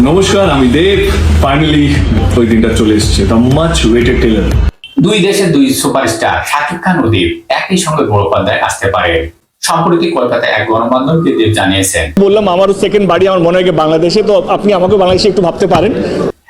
নমস্কার আমি দেব। ফাইনালি ওই দিনটা চলে এসেছে। দ্য মাচ ওয়েটেড টেলার দুই দেশের দুই সুপারস্টার শাকিব খান ও দেব একই সঙ্গে বড় পর্দায় আসতে পারে। সম্প্রতি কলকাতায় এক গণমাধ্যমকে দেব জানিয়েছেন। বললাম আমারও সেকেন্ড বাড়ি আমার মনে হয় বাংলাদেশে তো আপনি আমাকে বাংলাদেশে একটু ভাবতে পারেন।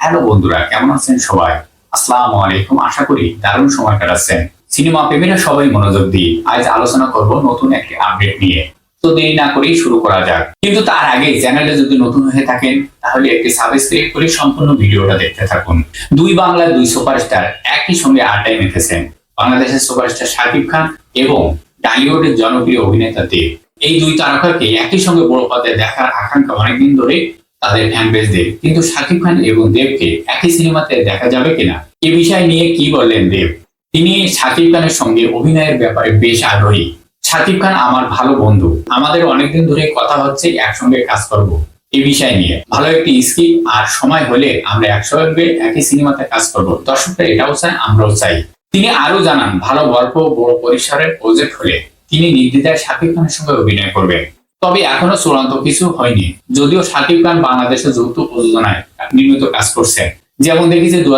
হ্যালো বন্ধুরা কেমন আছেন সবাই? আসসালামু আলাইকুম। আশা করি দারুণ সময় কাটাচ্ছেন। সিনেমা প্রেমীরা সবাই মনোযোগ দিয়ে আজ আলোচনা করব নতুন একটি আপডেট নিয়ে। তো দেরি না করেই শুরু করা যাক। কিন্তু তার আগে চ্যানেলে যদি নতুন হয়ে থাকেন, তাহলে একটি সাবস্ক্রাইব করে সম্পূর্ণ ভিডিওটা দেখতে থাকুন। দুই বাংলার দুই সুপারস্টার একই সঙ্গে আড্ডায় মেতেছেন বাংলাদেশের সুপারস্টার শাকিব খান এবং ডালিউডের জনপ্রিয় অভিনেতা দেব। এই দুই তারকাকে একই সঙ্গে বড় পর্দায় দেখার আকাঙ্ক্ষা অনেকদিন ধরে তাদের ফ্যান বেসদের কিন্তু শাকিব খান এবং দেবকে একই সিনেমাতে দেখা যাবে কিনা, এ বিষয় নিয়ে কি বললেন দেব? তিনি শাকিব খানের সঙ্গে অভিনয়ের ব্যাপারে বেশ আগ্রহী। শাকিব খান আমার ভালো বন্ধু। আমাদের অনেকদিন ধরে কথা হচ্ছে, একসঙ্গে কাজ করব। এই বিষয় নিয়ে। ভালো একটি স্কিপ আর সময় হলে আমরা একসঙ্গে একই সিনেমাতে কাজ করব। দর্শকরা এটাও চায়, আমরাও চাই। তিনি আরও জানান, ভালো গল্প, বড় পরিসরের প্রজেক্ট হলে তিনি নির্দ্বিধায় শাকিব খানের সঙ্গে অভিনয় করবেন। তবে এখনও চূড়ান্ত কিছু হয়নি। যদিও শাকিব খান বাংলাদেশের যৌথ প্রযোজনায় নিয়মিত কাজ করছেন। যেমন দেখেছি দু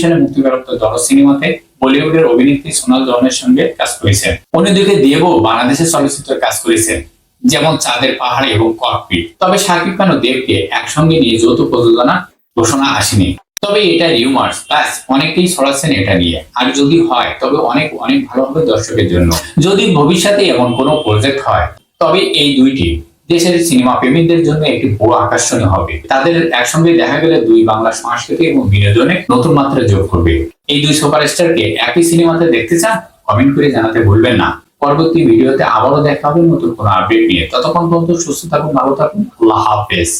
সালে মুক্তিপ্রাপ্ত দল সিনেমাতে বলিউডের অভিনেত্রী সোনাল জনের সঙ্গে কাজ করেছেন অন্যদিকে দেবও বাংলাদেশের চলচ্চিত্রে কাজ করেছেন যেমন চাঁদের পাহাড় এবং ককপিট। তবে শাকিব খান ও দেবকে একসঙ্গে নিয়ে যৌথ প্রযোজনা ঘোষণা আসেনি। তবে এটা রিউমার্স প্লাস অনেকেই ছড়াচ্ছেন এটা নিয়ে। আর যদি হয়, তবে অনেক অনেক ভালো হবে দর্শকের জন্য। যদি ভবিষ্যতে এমন কোনো প্রজেক্ট হয়, তবে এই দুইটি। দেশের সিনেমা প্রেমীদের জন্য একটি বড় আকর্ষণীয় হবে তাদের একসঙ্গে দেখা গেলে দুই বাংলা সংস্কৃতি এবং বিনোদনে নতুন মাত্রা যোগ করবে। এই দুই সুপারস্টারকে একই সিনেমাতে দেখতে চান? কমেন্ট করে জানাতে ভুলবেন না। পরবর্তী ভিডিওতে আবারও দেখা হবে নতুন কোনো আপডেট নিয়ে। ততক্ষণ পর্যন্ত সুস্থ থাকুন, ভালো থাকুন। আল্লাহ হাফেজ।